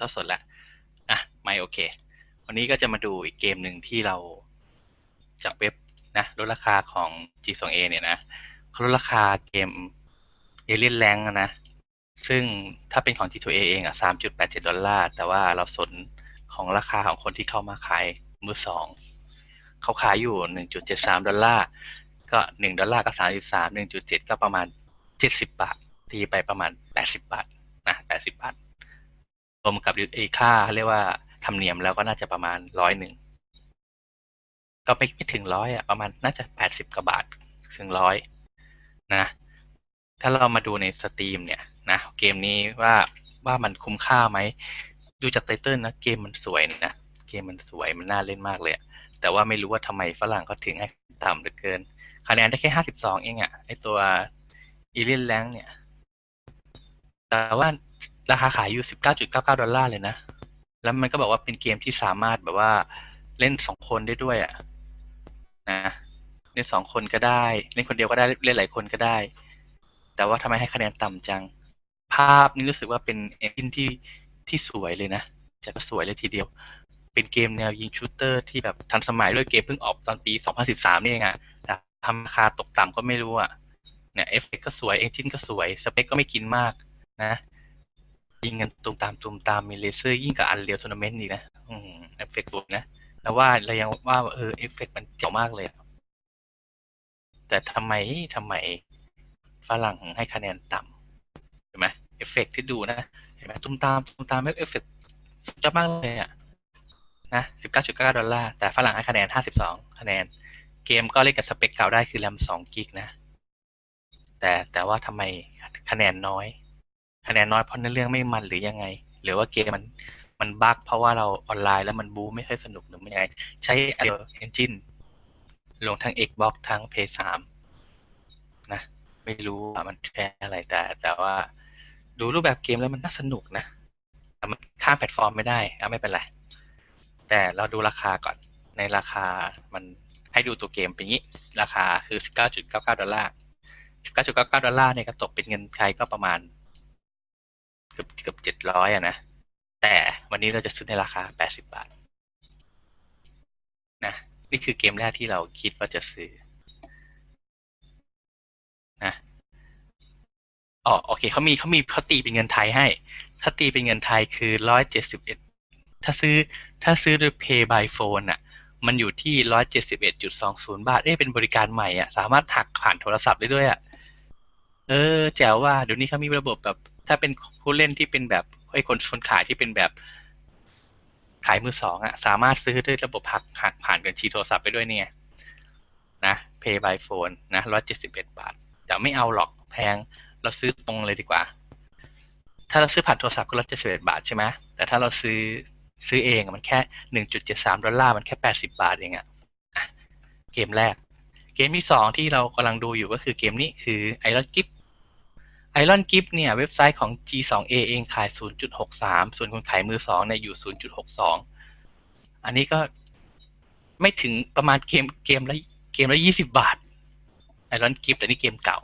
ต้องสดและอะไม่โอเค วันนี้ก็จะมาดูอีกเกมหนึ่งที่เราจากเว็บนะลดราคาของ G2A เนี่ยนะเขาลดราคาเกมเอเลียนแรงนะ ซึ่งถ้าเป็นของ G2A เองอะ3.87ดอลลาร์ แต่ว่าเราสนของราคาของคนที่เข้ามาขายมือสองเขาขายอยู่1.73ดอลลาร์ ก็1ดอลลาร์ก็33 1.7ก็ประมาณ70บาท ตีไปประมาณ80บาทนะ80บาท รวมกับไอ้ค่าเรียกว่าธรรมเนียมแล้วก็น่าจะประมาณร้อยหนึ่งก็ไม่ไม่ถึงร้อยอะประมาณน่าจะ80กว่าบาทถึงร้อยนะ ถ้าเรามาดูในสตรีมเนี่ยนะเกมนี้ว่าว่ามันคุ้มค่าไหมดูจากไตเติลนะเกมมันสวยนะเกมมันสวยมันน่าเล่นมากเลยแต่ว่าไม่รู้ว่าทำไมฝรั่งเขาถึงให้ต่ำเหลือเกินคะแนนได้แค่ห้าสิบสองเองอะไอตัวอีเลียนแรงเนี่ย แต่ว่า ราคาขายอยู่สิบเก้าจุดเก้าเก้าดอลลาร์เลยนะ แล้วมันก็บอกว่าเป็นเกมที่สามารถแบบว่าเล่นสองคนได้ด้วยอะนะเล่นสองคนก็ได้ เล่นคนเดียวก็ได้เล่นหลายคนก็ได้ แต่ว่าทำไมให้คะแนนต่ำจัง ภาพนี่รู้สึกว่าเป็นเอนจินที่ที่สวยเลยนะจะก็สวยเลยทีเดียว เป็นเกมแนวยิงชูตเตอร์ที่แบบทันสมัยด้วยเกมเพิ่งออกตอนปี 2013 นี่เองอะแต่ทำราคาตกต่ำก็ไม่รู้อะเนี่ยเอฟเฟกก็สวยเอนจินก็สวย สเปคก็ไม่กินมากนะ ยิงกันตุมตามตุมตามมีเลเซอร์ยิ่งกับอันเรียวทัวร์นาเมนต์นี่นะอืมเอฟเฟกต์สวยนะแล้วว่าเรายังว่าเออเอฟเฟกต์มันเจ๋งมากเลย แต่ทำไมทำไมฝรั่งให้คะแนนต่ำเห็นไหมเอฟเฟกที่ดูนะเห็นไหมตุมตามตุมตามเอฟเฟกสุดยอมากเลยอะนะสิบเก้าจุดเก้าดอลลาร์ แต่ฝรั่งให้คะแนนห้าสิบสองคะแนน เกมก็เล่นกับสเปคเก่าได้คือแรมสองกิกนะ แต่แต่ว่าทำไมคะแนนน้อย คะแนนน้อยเพราะเนื้อเรื่องไม่มันหรือยังไง หรือว่าเกมมันมันบั๊กเพราะว่าเราออนไลน์แล้วมันบูไม่ค่อยสนุกหรือไม่ไง ใช้เดียเอนจินลงทั้ง Xbox ทั้ง PS3 นะ ไม่รู้ว่ามันแค่อะไรแต่ แต่ว่าดูรูปแบบเกมแล้วมันน่าสนุกนะแต่มันข้ามแพลตฟอร์มไม่ได้เอาไม่เป็นไร แต่เราดูราคาก่อนในราคามันให้ดูตัวเกมเป็นงี้ ราคาคือ 19.99 ดอลลาร์ 19.99 ดอลลาร์เนี่ยก็ตกเป็นเงินไทยก็ประมาณ กือบเกือบเจ็ดร้อยอะนะ แต่วันนี้เราจะซื้อในราคา80บบาทนะนี่คือเกมแรกที่เราคิดว่าจะซื้อนะอ๋อโอเคเขามีเขามีเขาตีเป็นเงินไทยให้ ถ้าตีเป็นเงินไทยคือร้อยเจ็ดสิบเอ็ดถ้าซื้อถ้าซื้อโดย Pay by Phone อะ มันอยู่ที่ร้อยเจ็ดสิบเอ็ดจุดสองศูนย์บาท เอ๊ะเป็นบริการใหม่อะ สามารถหักผ่านโทรศัพท์ได้ด้วยอะ เออ แจ๋วว่าเดี๋ยวนี้เขามีระบบแบบ ถ้าเป็นผู้เล่นที่เป็นแบบไอ้คนคนขายที่เป็นแบบขายมือสองอะสามารถซื้อด้วยระบบหักหักผ่านบัญชีโทรศัพท์ไปด้วยเนี่ยนะ Pay by Phone นะร้อยเจ็ดสิบเอ็ดบาทแต่ไม่เอาหรอกแพง เราซื้อตรงเลยดีกว่า ถ้าเราซื้อผ่านโทรศัพท์ก็ลดเจ็ดสิบเอ็ดบาทใช่ไหมแต่ถ้าเราซื้อซื้อเองมันแค่หนึ่งจุดเจ็ดสามดอลลาร์มันแค่แปดสิบาทเองอะเกมแรก เกมที่สองที่เรากำลังดูอยู่ก็คือเกมนี้คือไอรอนกิฟ ไอรอนกิฟเนี่ยเว็บไซต์ของ G2A เองขาย 0.63 ส่วนคนขายมือสองเนี่ยอยู่ 0.62 อันนี้ก็ไม่ถึงประมาณเกมเกมละเกมละยี่สิบาทไอรอนกิฟแต่นี่เกมเก่า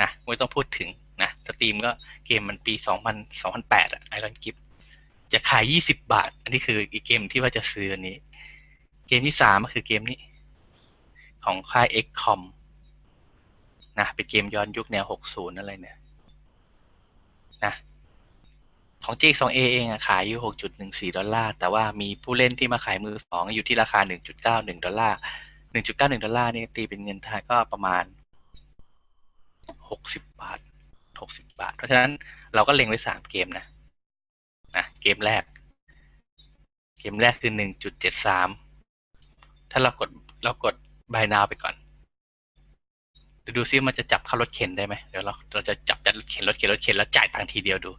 นะไม่ต้องพูดถึงนะสตรีมก็เกมมันปีสองพันสองพันแปดอะไอรอนกิฟจะขายยี่สิบาท อันนี้คืออีกเกมที่ว่าจะซื้ออันนี้ เกมที่สามก็คือเกมนี้ ของค่าย XCOM นะเป็นเกมย้อนยุคแนวหกศูนย์อะไรเนี่ยนะของ G2A เองอะขายอยู่หกจุดหนึ่งสี่ดอลลาร์ แต่ว่ามีผู้เล่นที่มาขายมือสองอยู่ที่ราคาหนึ่งจุดเก้าหนึ่งดอลลาร์หนึ่งจุดเก้าหนึ่งดอลลาร์นี่ตีเป็นเงินไทยก็ประมาณหกสิบบาทหกสิบบาท เพราะฉะนั้นเราก็เล็งไว้สามเกมนะนะเกมแรก เกมแรกคือหนึ่งจุดเจ็ดสามถ้าเรากดเรากดบายนาวไปก่อน ดี๋ยวดูซิมันจะจับเข้ารถเข็นได้ไหมเดี๋ยวเราเราจะจับยัดรถเข็นรถเข็นรถเข็นแล้วจ่ายตังค์ทีเดียวดู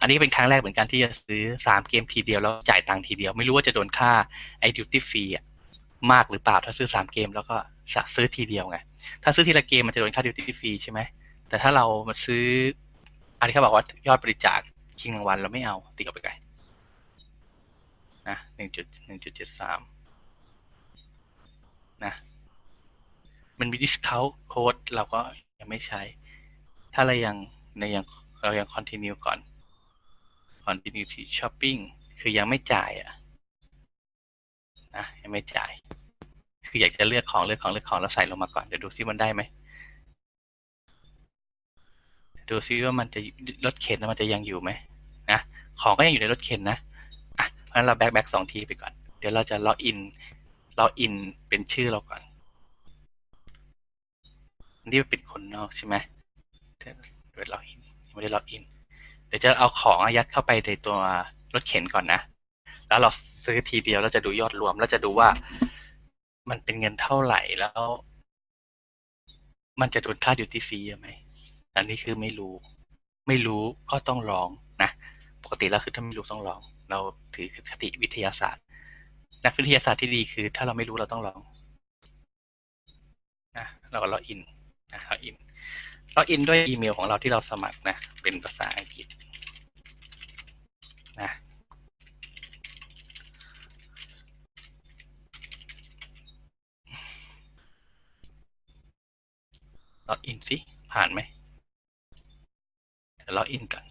อันนี้เป็นครั้งแรกเหมือนกันที่จะซื้อสามเกมทีเดียวแล้วจ่ายตังค์ทีเดียว ไม่รู้ว่าจะโดนค่าไอ้ดิวตี้ฟรีอะมากหรือเปล่าถ้าซื้อสามเกมแล้วก็ซื้อทีเดียวไงถ้าซื้อทีละเกมมันจะโดนค่าดิวตี้ฟรีใช่ไหมแต่ถ้าเรามาซื้อ อันนี้เขาบอกว่ายอดบริจาคชิงรางวัลเราไม่เอาติดออกไปไกลนะหนึ่งจุดหนึ่งจุดเจ็ดสามนะ มันมีดิสคาวโค้ดเราก็ยังไม่ใช้ ถ้าเรายังในยังเรายังคอนติเนียก่อนค continuity shopping คือยังไม่จ่ายอะนะยังไม่จ่าย คืออยากจะเลือกของเลือกของเลือกของแล้วใส่ลงมาก่อนเดี๋ยวดูซิมันได้ไหมดูซิว่ามันจะรถเข็นมันจะยังอยู่ไหมนะของก็ยังอยู่ในรถเข็นนะอะเพราะฉะนั้นเราแบ็กแบ็กสองทีไปก่อน เดี๋ยวเราจะล็อกอินล็อกอินเป็นชื่อเราก่อน นี่เป็นคนนอกใช่ไหมเดี๋ยวล็อกอินไม่ได้ล็อกอิน เดี๋ยวจะเอาของยัดเข้าไปในตัวรถเข็นก่อนนะ แล้วเราซื้อทีเดียวเราจะดูยอดรวม แล้วจะดูว่ามันเป็นเงินเท่าไหร่แล้ว มันจะโดนค่าดิวตี้ฟรีไหม อันนี้คือไม่รู้ ไม่รู้ก็ต้องลองนะ ปกติแล้วคือถ้าไม่รู้ต้องลอง เราถือคติวิทยาศาสตร์ นักวิทยาศาสตร์ที่ดีคือ ถ้าเราไม่รู้เราต้องลองนะเราก็ล็อกอิน นะล็อกอินล็อกอินด้วยอีเมลของเราที่เราสมัครนะ เป็นภาษาอังกฤษนะล็อกอินสิ ผ่านไหมเดี๋ยวล็อกอินก่อน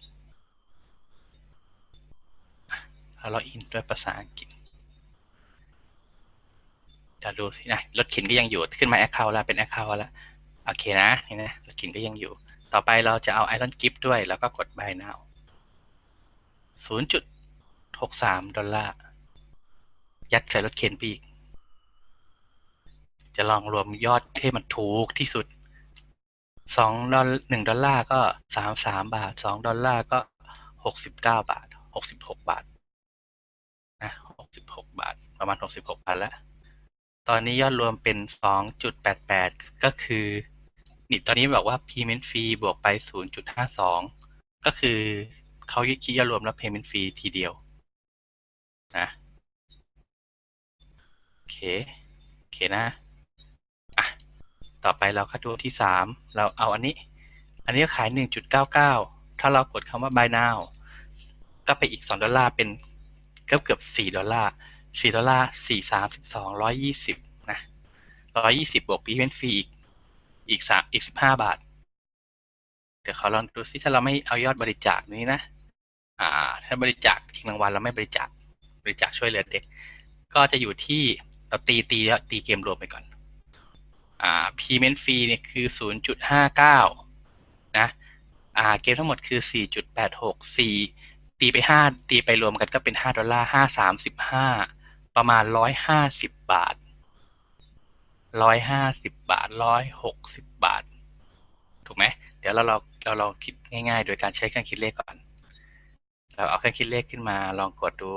เราล็อกอินด้วยภาษาอังกฤษจะดูสินะรถเข็นก็ยังอยู่ ขึ้นมาแอคเคาท์แล้ว เป็นแอคเคาท์แล้ว โอเคนะเห็นไหมรถเข็นก็ยังอยู่ ต่อไปเราจะเอาไอรอนกิฟด้วย แล้วก็กด buy now 0.63 ดอลลาร์ ยัดใส่รถเข็นไปอีก จะลองรวมยอดที่มันถูกที่สุดสองดอลหนึ่งดอลลาร์ก็สามสามบาทสองดอลลาร์ก็หกสิบเก้าบาทหกสิบหกบาทนะหกสิบหกบาท ประมาณหกสิบหกบาทแล้ว ตอนนี้ยอดรวมเป็นสองจุดแปดแปดก็คือ นี่ตอนนี้บอกว่า payment fee บวกไปศูนย์จุดห้าสองก็คือเขาคิดยอดรวมแล้ว payment fee ทีเดียวนะโอเคโอเคนะอะต่อไปเราเข้าดูที่สามเราเอาอันนี้ อันนี้ขายหนึ่งจุดเก้าเก้าถ้าเรากดคำว่า buy now ก็ไปอีกสองดอลลาร์เป็นเกือบเกือบสี่ดอลลาร์สี่ดอลลาร์สี่สามสิบสองร้อยยี่สิบนะร้อยยี่สิบบวกปีเป็นฟรีอีก อีกสามอีกสิบห้าบาท เดี๋ยวเขอลองดูซิถ้าเราไม่เอายอดบริจาคนี้นะ อ่า ถ้าบริจาคทิ้งรางวัลเราไม่บริจาคบริจาคช่วยเหลือเด็ก ก็จะอยู่ที่เราตีตีตีเกมรวมไปก่อน อ่า payment fee เนี่ยคือ0.59นะ อ่า เกมทั้งหมดคือ4.86 4ตีไป5ตีไปรวมกันก็เป็น5ดอลลาร์5 35ประมาณ150บาท 150บบาท160บาท ถูกไหมเดี๋ยวเราเราเราลองคิดง่าย ๆ โดยการใช้เครื่องคิดเลขก่อน เราเอาเครื่องคิดเลขขึ้นมา ลองกดดู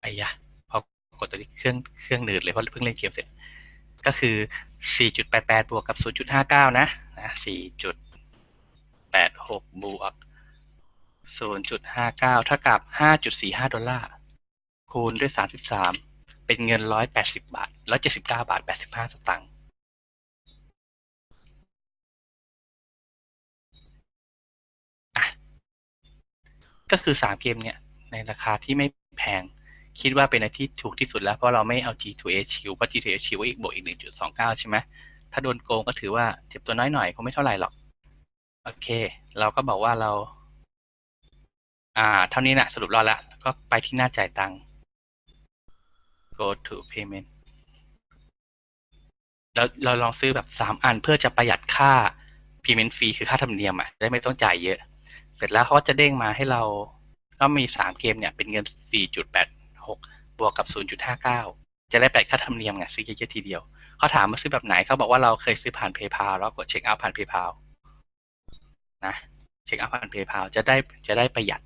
ไอ้ยะพอกดตัวนี้เครื่องเครื่องหนืดเลยเพราะเพิ่งเล่นเกมเสร็จ ก็คือ 4.88 บวกกับ 0.59 นะนะ4.86 บวก 0.59 เท่ากับ 5.45 ดอลลาร์ คูณด้วย 33 เป็นเงิน180บาท179บาท85สตางค์ก็คือ3เกมเนี่ย ในราคาที่ไม่แพง คิดว่าเป็นอะไรที่ถูกที่สุดแล้ว เพราะเราไม่เอา G2H ชิวเพราะ G2H ชิวอีกบวกอีก1.29ใช่ไหมถ้าโดนโกงก็ถือว่าเจ็บตัวน้อยหน่อยคงไม่เท่าไหร่หรอก โอเค เราก็บอกว่าเรา อ่า เท่านี้นะสรุปรอดแล้วก็ไปที่หน้าจ่ายตังค์ go to payment แล้วเราลองซื้อแบบสามอันเพื่อจะประหยัดค่า payment fee คือค่าธรรมเนียมอะได้ไม่ต้องจ่ายเยอะ เสร็จแล้วเขาจะเด้งมาให้เราก็มีสามเกมเนี่ยเป็นเงิน4.86บวกกับ0.59จะได้ประหยัดค่าธรรมเนียมไงซื้อเยอะๆทีเดียวเขาถามมาซื้อแบบไหนเขาบอกว่าเราเคยซื้อผ่าน PayPal แล้วกดเช็คเอาท์ผ่าน PayPal นะเช็คเอาท์ผ่าน PayPal จะได้จะได้ประหยัด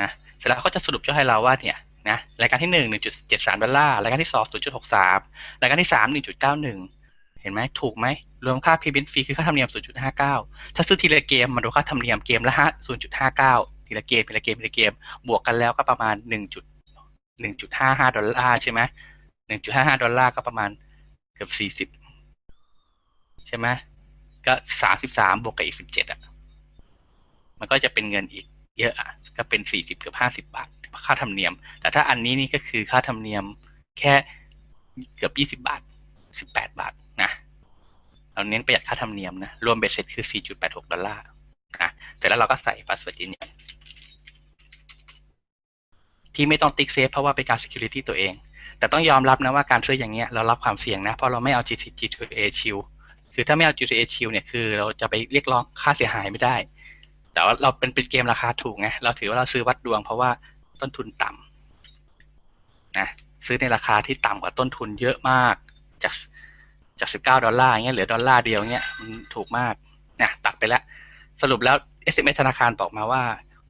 นะเสร็จแล้วเขาจะสรุปย่อให้เราว่าเนี่ยนะรายการที่หนึ่งหนึ่งจุดเจ็ดสามดอลลาร์รายการที่สองศูนย์จุดหกสามรายการที่สามหนึ่งจุดเก้าหนึ่งเห็นไหมถูกไหมรวมค่า payment fee คือค่าธรรมเนียมศูนย์จุดห้าเก้าถ้าซื้อทีละเกมมาดูค่าธรรมเนียมเกมละห้าศูนย์จุดห้าเก้าทีละเกมทีละเกมทีละเกม บวกกันแล้วก็ประมาณหนึ่งจุดหนึ่งจุดห้าห้าดอลลาร์ใช่ไหมหนึ่งจุดห้าห้าดอลลาร์ก็ประมาณเกือบสี่สิบใช่ไหมก็สามสิบสามบวกกับอีกสิบเจ็ดอะมันก็จะเป็นเงินอีก เยอะอะก็เป็นสี่สิบเกือบห้าสิบาท ค่าธรรมเนียม แต่ถ้าอันนี้นี่ก็คือค่าธรรมเนียมแค่เกือบยี่สิบาทสิบแปดบาทนะเราเน้นประหยัดค่าธรรมเนียมนะ รวมเบ็ดเสร็จคือ 4.86 ดอลลาร์นะเสร็จแล้วเราก็ใส่พาสเวิร์ดยืนยันที่ไม่ต้องติ๊กเซฟเพราะว่าเป็นการ security ตัวเอง แต่ต้องยอมรับนะว่าการซื้ออย่างเงี้ยเรารับความเสี่ยงนะ เพราะเราไม่เอา G2A shield คือถ้าไม่เอา G2A shield เนี่ยคือเราจะไปเรียกร้องค่าเสียหายไม่ได้ แต่ว่าเราเป็นเป็นเกมราคาถูกไงเราถือว่าเราซื้อวัดดวง เพราะว่าต้นทุนต่ำนะซื้อในราคาที่ต่ำกว่าต้นทุนเยอะมากจากจาก19ดอลลาร์เงี้ยเหลือดอลลาร์เดียวเงี้ยมันถูกมากนะตัดไปแล้ว สรุปแล้ว SMS ธนาคารบอกมาว่า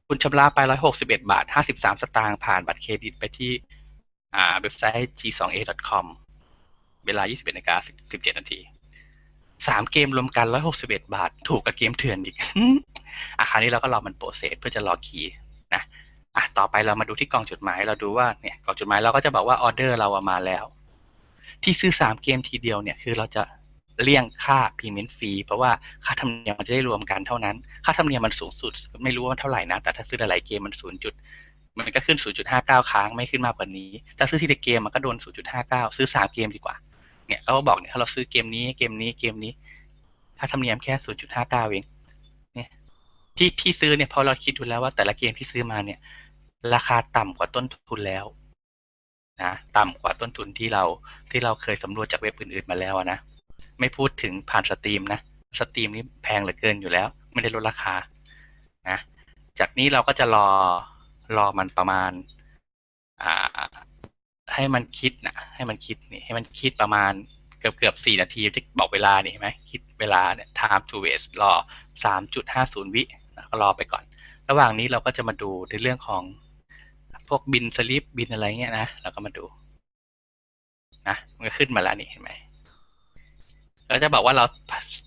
คุณชำระไป161บเอ็ดบาท53สตางค์ผ่านบัตรเครดิตไปที่อ่าเว็บไซต์ g2a.com เวลา 21นาฬิกา17นาที สามเกมรวมกัน161บาท ถูกกับเกมเถื่อนอีกอะคราวนี้เราก็รอมันโปรเซสเพื่อจะรอคีย์นะอะต่อไปเรามาดูที่กล่องจดหมายเราดูว่าเนี่ยกล่องจดหมายเราก็จะบอกว่าออเดอร์เรามาแล้ว ที่ซื้อสามเกมทีเดียวเนี่ยคือเราจะเลี่ยงค่า payment fee เพราะว่าค่าธรรมเนียมมันจะได้รวมกันเท่านั้น ค่าธรรมเนียมมันสูงสุด ไม่รู้ว่าเท่าไหร่นะ แต่ถ้าซื้อหลายๆเกมมันศูนย์จุดมันก็ขึ้น 0.59 ค้างไม่ขึ้นมากกว่านี้ ถ้าซื้อทีละเกมมันก็โดน 0.59 ซื้อสามเกมดีกว่า เนี่ยเขาบอกเนี่ยถ้าเราซื้อเกมนี้เกมนี้เกมนี้ค่าธรรมเนียมแค่0.59เองเนี่ยที่ที่ซื้อเนี่ยพราะเราคิดดูแล้วว่าแต่ละเกมที่ซื้อมาเนี่ย ราคาต่ำกว่าต้นทุนแล้วนะต่ำกว่าต้นทุนที่เราที่เราเคยสำรวจจากเว็บอื่นๆมาแล้วนะไม่พูดถึงผ่านสตรีมนะสตรีมนี่แพงเหลือเกินอยู่แล้ว ไม่ได้ลดราคานะจากนี้เราก็จะรอรอมันประมาณอ่า ให้มันคิดนะให้มันคิดนี่ให้มันคิดประมาณเกือบเกือบสี่นาทีที่บอกเวลานี่เห็นไหมคิดเวลาเนี่ย time to waste รอสามจุดห้าศูนย์วิก็รอไปก่อน ระหว่างนี้เราก็จะมาดูในเรื่องของพวกบินสลิปบินอะไรเงี้ยนะเราก็มาดูนะมันก็ขึ้นมาแล้วนี่เห็นไหมเราจะบอกว่าเรา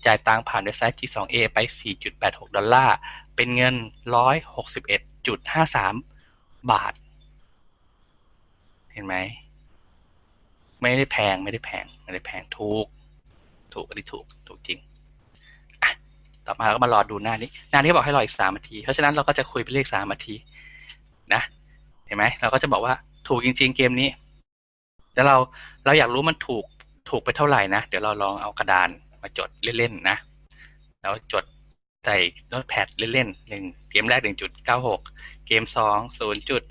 จ่ายตังผ่านเว็บไซต์ G2A ไป 4.86 ดอลลาร์ เป็นเงิน 161.53 บาท เห็นไหม ไม่ได้แพงไม่ได้แพงไม่ได้แพงถูก ถูกอันนี้ถูกถูกจริงต่อมาเราก็มารอดูหน้านี้ หน้านี้บอกให้รออีกสามนาที เพราะฉะนั้นเราก็จะคุยไปเรียกสามนาทีนะ เห็นไหม เราก็จะบอกว่าถูกจริง ๆ เกมนี้ แต่เราเราอยากรู้มันถูกถูกไปเท่าไหร่นะ เดี๋ยวเราลองเอากระดานมาจดเล่นๆนะ แล้วจดใส่โน้ตแพดเล่นๆหนึ่งเกมแรกหนึ่งจุดเก้าหกเกมสองศูนย์จุด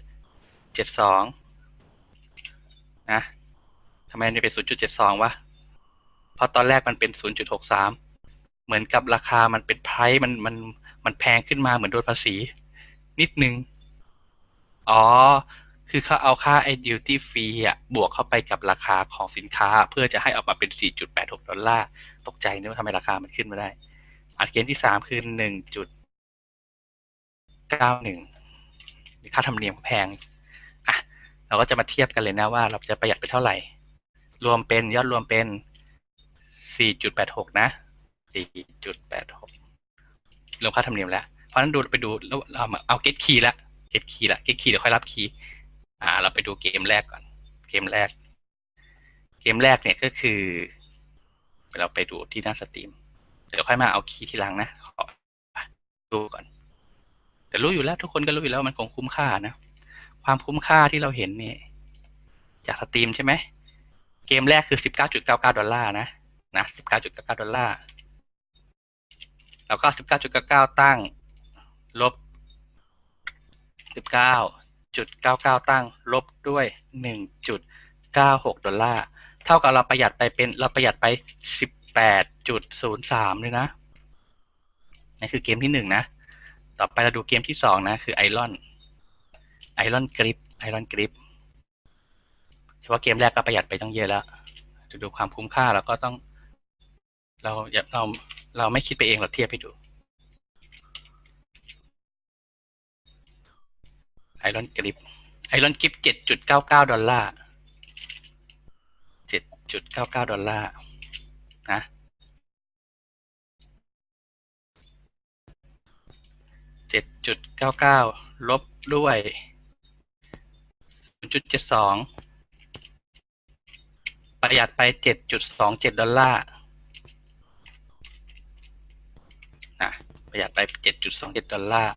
เจ็ดสอง นะทำไมมันเป็นศูนย์จุดเจ็ดสองวะเพราะตอนแรกมันเป็นศูนย์จุดหกสามเหมือนกับราคามันเป็นไพรมันมันมันแพงขึ้นมาเหมือนโดนภาษี นิดนึง อ๋อ คือเขาเอาค่าไอ้ duty fee อะบวกเข้าไปกับราคาของสินค้า เพื่อจะให้ออกมาเป็น 4.86 ดอลลาร์ ตกใจนึกว่าทำไมราคามันขึ้นมาได้ อันเกณฑ์ที่สามคือ 1.91 ค่าธรรมเนียมแพง เราก็จะมาเทียบกันเลยนะว่าเราจะประหยัดไปเท่าไหร่ รวมเป็นยอดรวมเป็น 4.86 นะ 4.86 รวมค่าธรรมเนียมแล้ว เพราะนั้นดูไปดูแล้วเราเอาเก็ตคีย์ละเก็ตคีย์ละเก็ตคีย์เดี๋ยวค่อยรับคีย์อ่า เราไปดูเกมแรกก่อน เกมแรก เกมแรกเนี่ยก็คือ เราไปดูที่หน้าสตรีม เดี๋ยวค่อยมาเอาคีย์ทีหลังนะขอดูก่อน แต่รู้อยู่แล้วทุกคนก็รู้อยู่แล้วมันคงคุ้มค่านะ ความคุ้มค่าที่เราเห็นเนี่ยจากสตรีมใช่ไหม เกมแรกคือ 19.99 ดอลลาร์นะนะ 19.99 ดอลลาร์ แล้วก็ 19.99 ตั้ง ลบ 19.99 ตั้ง ลบด้วย 1.96 ดอลลาร์ เท่ากับเราประหยัดไปเป็นเราประหยัดไป 18.03 เลยนะนี่คือเกมที่หนึ่งนะ ต่อไปเราดูเกมที่สองนะ คือไอรอน ไอรอนกริปไอรอนกริปเฉพาะเกมแรกก็ประหยัดไปตั้งเยอะแล้วจะดูความคุ้มค่าเราก็ต้อง เราเราเราไม่คิดไปเองเราเทียบให้ดูไอรอนกริปไอรอนกริปเจ็ดจุดเก้าเก้าดอลลาร์เจ็ดจุดเก้าเก้าดอลลาร์นะเจ็ดจุดเก้าเก้าลบด้วย จุดเจ็ดสองประหยัดไปเจ็ดจุดสองเจ็ดดอลลาร์นะประหยัดไปเจ็ดจุดสองเจ็ดดอลลาร์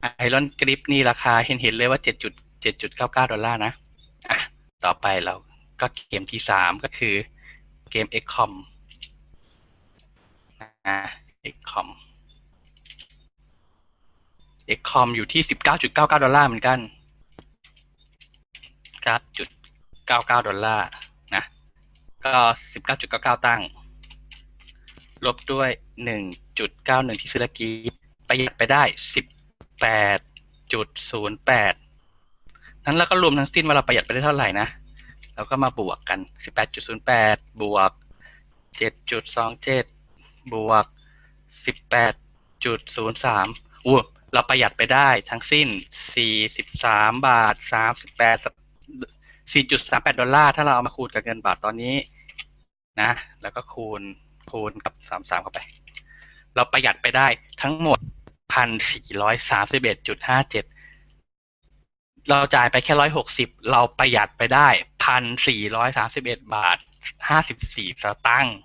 ไอรอนกริปนี่ราคาเห็นเห็นเลยว่าเจ็ดจุดเจ็ดจุดเก้าเก้าดอลลาร์นะอะต่อไปเราก็เกมที่สามก็คือเกม XCOM อ่า XCOM XCOM อยู่ที่สิบเก้าจุดเก้าเก้าดอลลาร์เหมือนกัน ก้าจุดเก้าเก้าดอลลาร์นะก็สิบเก้าจุดเก้าเก้าตั้ง ลบด้วยหนึ่งจุดเก้าหนึ่งที่ซื้อเมื่อกี้ประหยัดไปได้สิบแปดจุดศูนย์แปดนั้นเราก็รวมทั้งสิ้นว่าเราประหยัดไปได้เท่าไหร่นะเราก็มาบวกกันสิบแปดจุดศูนย์แปดบวกเจ็ดจุดสองเจ็ดบวกสิบแปดจุดศูนย์สามอู้เราประหยัดไปได้ทั้งสิ้นสี่สิบสามบาทสามสิ บแปดสี่จุดสามแปดดอลลาร์ ถ้าเราเอามาคูณกับเงินบาทตอนนี้นะ แล้วก็คูณคูณกับสามสามเข้าไป เราประหยัดไปได้ทั้งหมดพันสี่ร้อยสามสิบเอ็ดจุดห้าเจ็ดเราจ่ายไปแค่ร้อยหกสิบเราประหยัดไปได้พันสี่ร้อยสามสิบเอ็ดบาทห้าสิบสี่สตางค์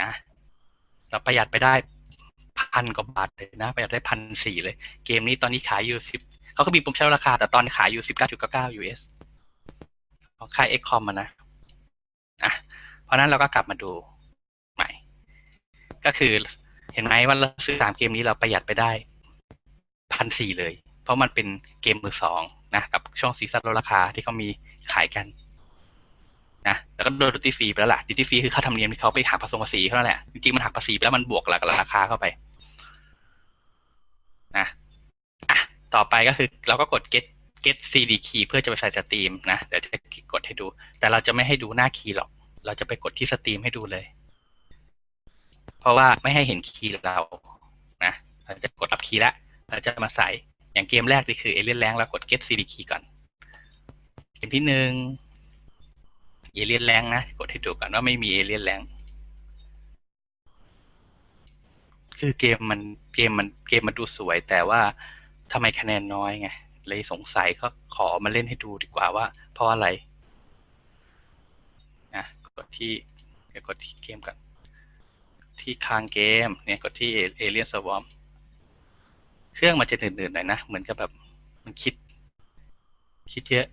นะ เราประหยัดไปได้พันกว่าบาทเลยนะ ประหยัดได้พันสี่เลย เกมนี้ตอนนี้ขายอยู่สิบ เขาก็มีโปรโมชั่นราคา แต่ตอนขายอยู่สิบเก้าจุดเก้าเก้า US ของค่าย XCOM มานะอะเพราะนั้นเราก็กลับมาดูใหม่ ก็คือเห็นไหมว่าเราซื้อสามเกมนี้เราประหยัดไปได้พันสี่เลย เพราะมันเป็นเกมมือสองนะกับช่วงซีซั่นลดราคาที่เขามีขายกันนะแล้วก็โดนดิจิฟรีไปแล้วล่ะดิจิฟรีคือค่าธรรมเนียมที่เขาไปหักภาษีภาษีเขาแหละจริงๆมันหักภาษีไปแล้วมันบวกหลักราคาเข้าไป นะ ต่อไปก็คือเราก็กด get get cd key เพื่อจะไปใส่สตรีมนะ เดี๋ยวจะกดให้ดู แต่เราจะไม่ให้ดูหน้าคีย์หรอก เราจะไปกดที่สตรีมให้ดูเลย เพราะว่าไม่ให้เห็นคีย์เรานะเราจะกดรับคีย์แล้วเราจะมาใส่อย่างเกมแรกนี่คือเอเลียนแรงเรากด get cd key ก่อน เกมที่หนึ่งเอเลียนแรงนะกดให้ดูก่อนว่าไม่มีเอเลียนแรงคือเกมมันเกมมันเกมมันดูสวยแต่ว่า ทำไมคะแนนน้อยไงเลยสงสัยก็ขอมาเล่นให้ดูดีกว่าว่า เพราะอะไรนะกดที่เดี๋ยวกดที่เกมก่อนที่คางเกม เนี่ยกดที่เอเลียนสวอมเครื่องมันจะหนืดๆหน่อยนะ เหมือนกับแบบมันคิด คิดเยอะ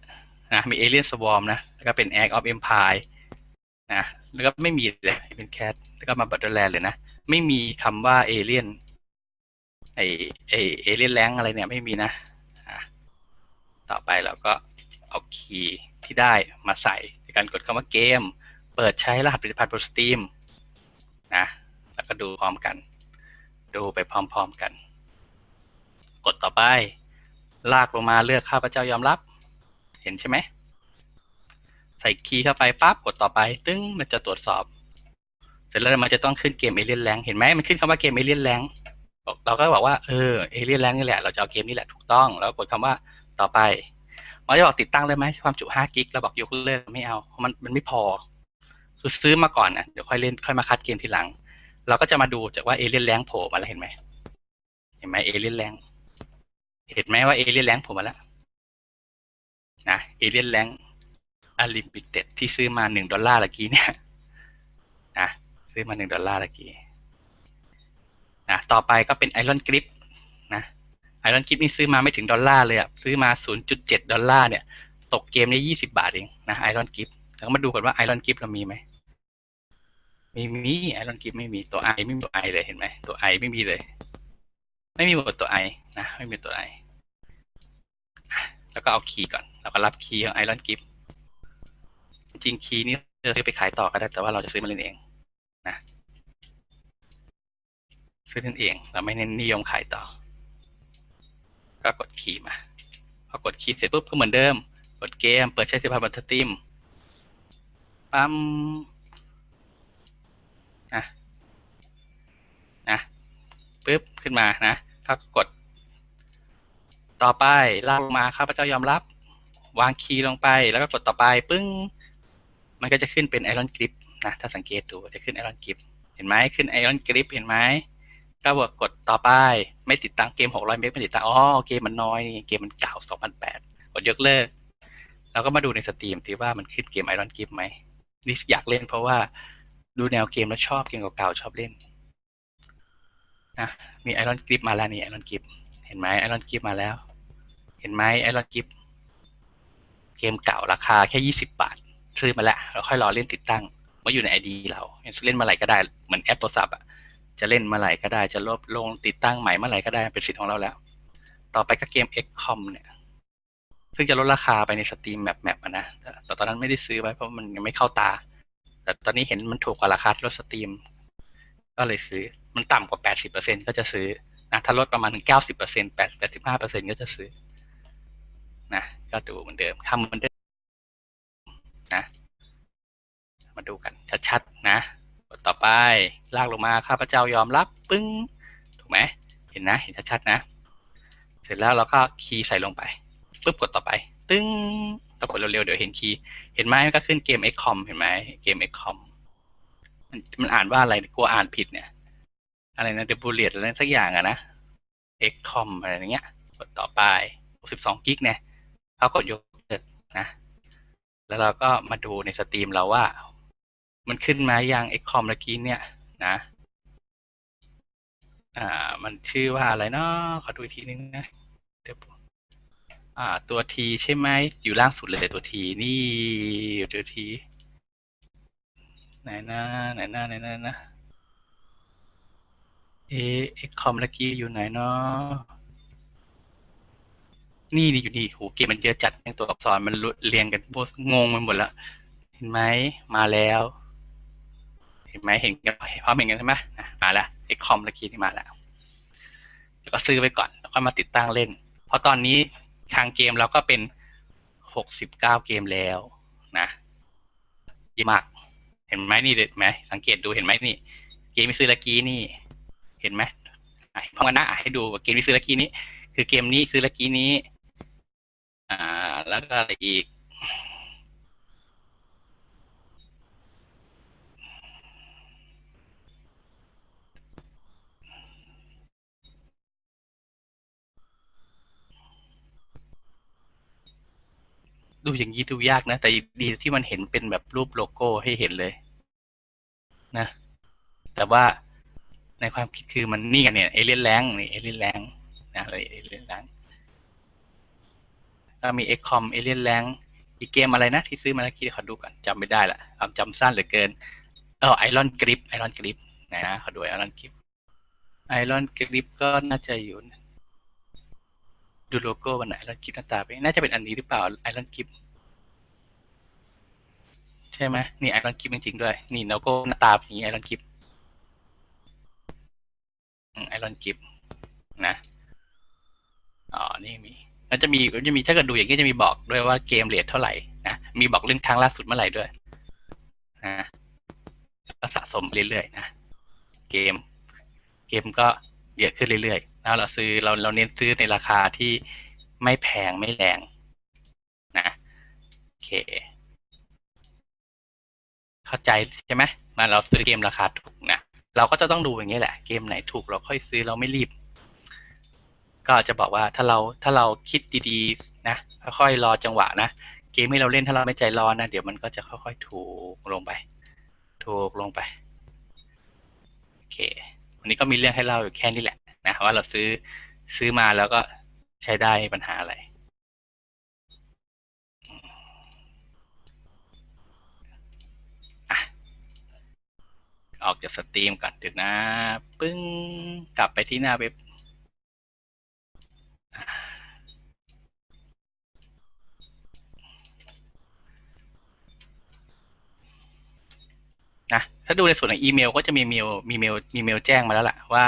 นะมีเอเลียนสวอมนะ แล้วก็เป็น Act of Empire นะแล้วก็ไม่มีเลยเป็นแคทแล้วก็มาบัตเตอร์แลนด์เลยนะ ไม่มีคำว่าเอเลียน ไอไอเอเลนแรงอะไรเนี่ยไม่มีนะต่อไปเราก็เอาคีย์ที่ได้มาใส่ในการกดคำว่าเกม เปิดใช้รหัสผลิตภัณฑ์บนสตรีมนะแล้วก็ดูพร้อมกัน ดูไปพร้อมๆกัน กดต่อไป ลากลงมาเลือกข้าพเจ้ายอมรับ เห็นใช่ไหม ใส่คีย์เข้าไปปั๊บกดต่อไป ตึ้งมันจะตรวจสอบ เสร็จแล้วมันจะต้องขึ้นเกมเอเลียนแรงเห็นไหมมันขึ้นคำว่าเกมเอเลียนแรง เราก็บอกว่าเออเอเลียนแรงนี่แหละเราจะเอาเกมนี้แหละถูกต้อง แล้วกดคำว่าต่อไปมันจะบอกติดตั้งเลยไหมความจุ5กิกเราบอกยกเลิกไม่เอาเพราะมันมันไม่พอ คือซื้อมาก่อนนะเดี๋ยวค่อยเล่นค่อยมาคัดเกมทีหลัง เราก็จะมาดูจากว่าเอเลียนแรงโผล่มาแล้วเห็นไหมเห็นไหมเอเลียนแรงเห็นไหมว่าเอเลียนแรงโผล่มาแล้วนะเอเลียนแรงอลิมิเต็ดที่ซื้อมาหนึ่งดอลลาร์ตะกี้เนี่ยนะซื้อมาหนึ่งดอลลาร์ตะกี้ นะต่อไปก็เป็นไอรอนกริปนะไอรอนกริปนี่ซื้อมาไม่ถึงดอลลาร์เลยอะซื้อมาศูนย์จุดเจ็ดดอลลาร์เนี่ย ตกเกมนี้ยี่สิบาทเองนะไอรอนกริปแล้วมาดูก่อนว่าไอรอนกริปเรามีไหมไม่มีไอรอนกริปไม่มีตัวไอไม่มีตัวไอเลยเห็นไหมตัวไอไม่มีเลย ไม่มีหมดตัวไอนะไม่มีตัวไอแล้วก็เอาคีย์ก่อนเราก็รับคีย์ของไอรอนกิฟจริงคีย์นี้เราซื้อไปขายต่อก็ได้แต่ว่าเราจะซื้อมาเล่นเองนะ ซื้อเล่นเอง เราไม่เน้นนิยมขายต่อ ก็กดคีย์มา พอกดคีย์เสร็จปุ๊บก็เหมือนเดิม กดเกม เปิดใช้สิบพันบันทึกติมปั๊มนะนะปุ๊บขึ้นมานะถ้ากด ต่อไปลากมาข้าพเจ้ายอมรับ วางคีย์ลงไป แล้วก็กดต่อไปปึ้ง มันก็จะขึ้นเป็นไอรอนกริปนะ ถ้าสังเกตดูจะขึ้นไอรอนกริปเห็นไหมขึ้นไอรอนกริปเห็นไหม ก็บวกกดต่อไป ไม่ติดตั้งเกม 600 เมกไม่ติดตั้งอ๋อเกมมันน้อยนี่เกมมันเก่า 2008 กดยกเลิกเราก็มาดูในสตรีมที่ว่ามันขึ้นเกมไอรอนกริปไหมนี่อยากเล่นเพราะว่าดูแนวเกมแล้วชอบเกมเก่าๆชอบเล่นนะมีไอรอนกริปมาแล้วนี่ไอรอนกริปเห็นไหมไอรอนกริปมาแล้ว เห็นไหมไอรอนกริปเกมเก่าราคาแค่ยี่สิบาท ซื้อมาแล้วเราค่อยรอเล่นติดตั้งมาอยู่ในไอดีเราเล่นมาอะไรก็ได้เหมือนแอปโทรศัพท์อะ จะเล่นเมื่อไหร่ก็ได้จะลบลงติดตั้งใหม่เมื่อไหร่ก็ได้เป็นสิทธิ์ของเราแล้ว ต่อไปก็เกม XCOM เนี่ยซึ่งจะลดราคาไปในสตรีมแมปแมปนะแต่ตอนนั้นไม่ได้ซื้อไว้เพราะมันยังไม่เข้าตา แต่ตอนนี้เห็นมันถูกกว่าราคาลดสตรีม ก็เลยซื้อมันต่ำกว่า 80%ก็จะซื้อนะถ้าลดประมาณถึง 90% 85%ก็จะซื้อนะก็ดูเหมือนเดิมทำเหมือนเดิมนะ มาดูกันชัดๆนะ ต่อไปลากลงมาข้าพเจ้ายอมรับปึ้ง ถูกไหมเห็นนะ เห็นชัดๆนะ เสร็จแล้วเราก็คีย์ใส่ลงไปปุ๊บกดต่อไป ตึ้งต้องกดเร็วๆเดี๋ยวเห็นคีย์เห็นไหมมันก็ขึ้นเกม XCOM เห็นไหมเกม XCOM มันมันอ่านว่าอะไรกลัวอ่านผิดเนี่ย อะไรนะ The Bullet อะไรสักอย่างอะนะ XCOM อะไรอย่างเงี้ยกดต่อไป62กิกเนี่ยเขากดยกเลิกนะ แล้วเราก็มาดูในสตรีมเราว่า มันขึ้นมาอย่าง XCOM เมื่อกี้เนี่ยนะ อ่า มันชื่อว่าอะไรเนาะขอดูอีกทีนึงนะเดี๋ยวอ่า ตัวทีใช่ไหมอยู่ล่างสุดเลยตัวทีนี่ตัวทีไหนนะไหนนะไหนนะนะเอ๊ะ XCOM เมื่อกี้อยู่ไหนเนาะนี่นี่อยู่นี่โหเกมมันเยอะจัดในตัวอักษรมันเรียงกันโบงงไปหมดล้วเห็นไหมมาแล้ว ห็นไหมเห็นกันพร้อมเห็นกันใช่ไหมมาแล้ว XCOM เมื่อกี้นี่มาแล้วแล้วก็ซื้อไปก่อน แล้วก็มาติดตั้งเล่น เพราะตอนนี้ทางเกมเราก็เป็นหกสิบเก้าเกมแล้วนะเยอะมาก เห็นไหมนี่เด็ดไหมสังเกตดูเห็นไหมนี่ เกมที่ซื้อเมื่อกี้นี่ เห็นไหมพร้อมกันนะให้ดูเกมที่ซื้อเมื่อกี้นี้ คือเกมนี้ซื้อเมื่อกี้นี้ อ่า แล้วก็อะไรอีก ดูอย่างนี้ดูยากนะ แต่ดีที่มันเห็นเป็นแบบรูปโลโก้ให้เห็นเลย นะ แต่ว่าในความคิดคือมันนี่กันเนี่ยเอเลียนแรงนี่เอเลียนแรงนะเลยเอเลียนแรงแล้วมี XCOM เอเลียนแรงอีกเกมอะไรนะ ที่ซื้อมาเมื่อกี้ขอดูก่อนจำไม่ได้ละความจำสั้นเหลือเกิน เออไอรอนกริปไอรอนกริปไหนนะขอดูไอรอนกริปไอรอนกริปก็น่าจะอยู่ ดูโลโก้วันไหนไอรอนกริปหน้าตาเป็นน่าจะเป็นอันนี้หรือเปล่าไอรอนกริปใช่ไหมนี่ไอรอนกิฟจริงๆด้วย นี่โลโก้หน้าตาเป็นอย่างนี้ไอรอนกิฟไอรอนกิฟนะอ๋อนี่มีมันจะมีมันจะมีถ้าเกิดดูอย่างนี้จะมีบอกด้วยว่าเกมเรทเท่าไหร่นะมีบอกเล่นครั้งล่าสุดเมื่อไหร่ด้วยนะก็สะสมเรื่อยๆนะเกม เกมก็เยอะขึ้นเรื่อยๆ แล้วเราซื้อเราเราเน้นซื้อในราคาที่ไม่แพงไม่แรงนะโอเค เข้าใจใช่ไหมมาเราซื้อเกมราคาถูกนะเราก็จะต้องดูอย่างนี้แหละ เกมไหนถูกเราค่อยซื้อเราไม่รีบ ก็จะบอกว่าถ้าเราถ้าเราคิดดีๆ นะค่อยๆรอจังหวะนะเกมที่เราเล่นถ้าเราไม่ใจร้อนนะเดี๋ยวมันก็จะค่อยๆถูกลงไป ถูกลงไปโอเควันนี้ก็มีเรื่องให้เล่าอยู่แค่นี้แหละ นะว่าเราซื้อซื้อมาแล้วก็ใช้ได้ปัญหาอะไร ออกจากสตรีมก่อนเดี๋ยวนะ ปึ้งกลับไปที่หน้าเว็บนะถ้าดูในส่วนของอีเมล ก็จะมีเมลมีเมลมีเมลแจ้งมาแล้วล่ะว่า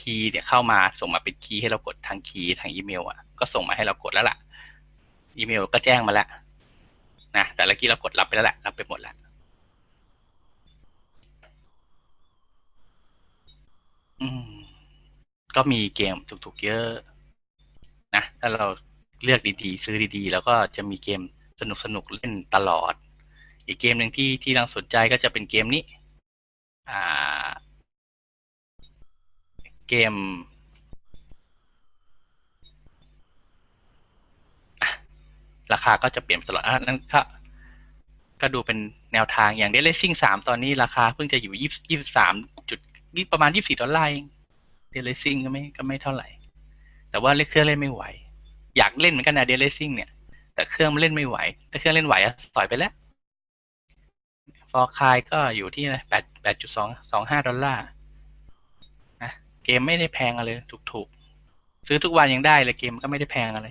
คีย์เนี่ยเข้ามาส่งมาเป็นคีย์ให้เรากดทางคีย์ทางอีเมลอะก็ส่งมาให้เรากดแล้วล่ะ อีเมลก็แจ้งมาแล้วนะแต่ละกี้เรากดรับไปแล้วแหละรับไปหมดแล้วอืม ก็มีเกมถูกๆเยอะนะถ้าเราเลือกดีๆ ซื้อดีๆ แล้วก็จะมีเกมสนุกๆเล่นตลอด อีกเกมหนึ่งที่ที่เราสนใจก็จะเป็นเกมนี้ อ่า เกมราคาก็จะเปลี่ยนตลอดอะนั้นก็ก็ดูเป็นแนวทางอย่างเดลเลซิ่งสามตอนนี้ราคาเพิ่งจะอยู่ยี่ยี่สิบสามจุดนี่ประมาณยี่สี่ดอลลาร์เองเดลเลซิ่งก็ไม่ก็ไม่เท่าไหร่ แต่ว่าเล่นเครื่องเล่นไม่ไหว อยากเล่นเหมือนกันนะเดลเลซิ่งเนี่ย แต่เครื่องเล่นไม่ไหว แต่เครื่องเล่นไหวอะสอยไปแล้วฟอร์คายก็อยู่ที่แปดแปดจุดสองสองห้าดอลลาร์ เกมไม่ได้แพงอะไรถูกๆ ซื้อทุกวันยังได้เลยเกมก็ไม่ได้แพงอะไร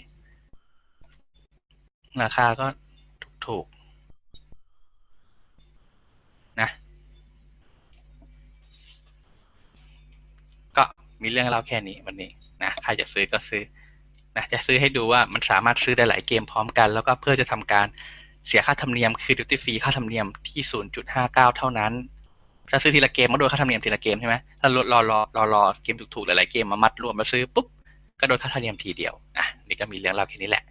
ราคาก็ถูกๆ นะ ก็มีเรื่องเล่าแค่นี้วันนี้นะใครจะซื้อก็ซื้อนะจะซื้อให้ดูว่ามันสามารถซื้อได้หลายเกมพร้อมกัน แล้วก็เพื่อจะทำการเสียค่าธรรมเนียมคือ duty free ค่าธรรมเนียมที่ 0.59 เท่านั้น ถ้าซื้อทีละเกมก็โดนค่าธรรมเนียมทีละเกมใช่ไหมถ้ารอรอรอรอรอเกมถูกๆหลายๆเกมมามัดรวมมาซื้อปุ๊บก็โดนค่าธรรมเนียมทีเดียวอะนี่ก็มีเรื่องเล่าแค่นี้แหละ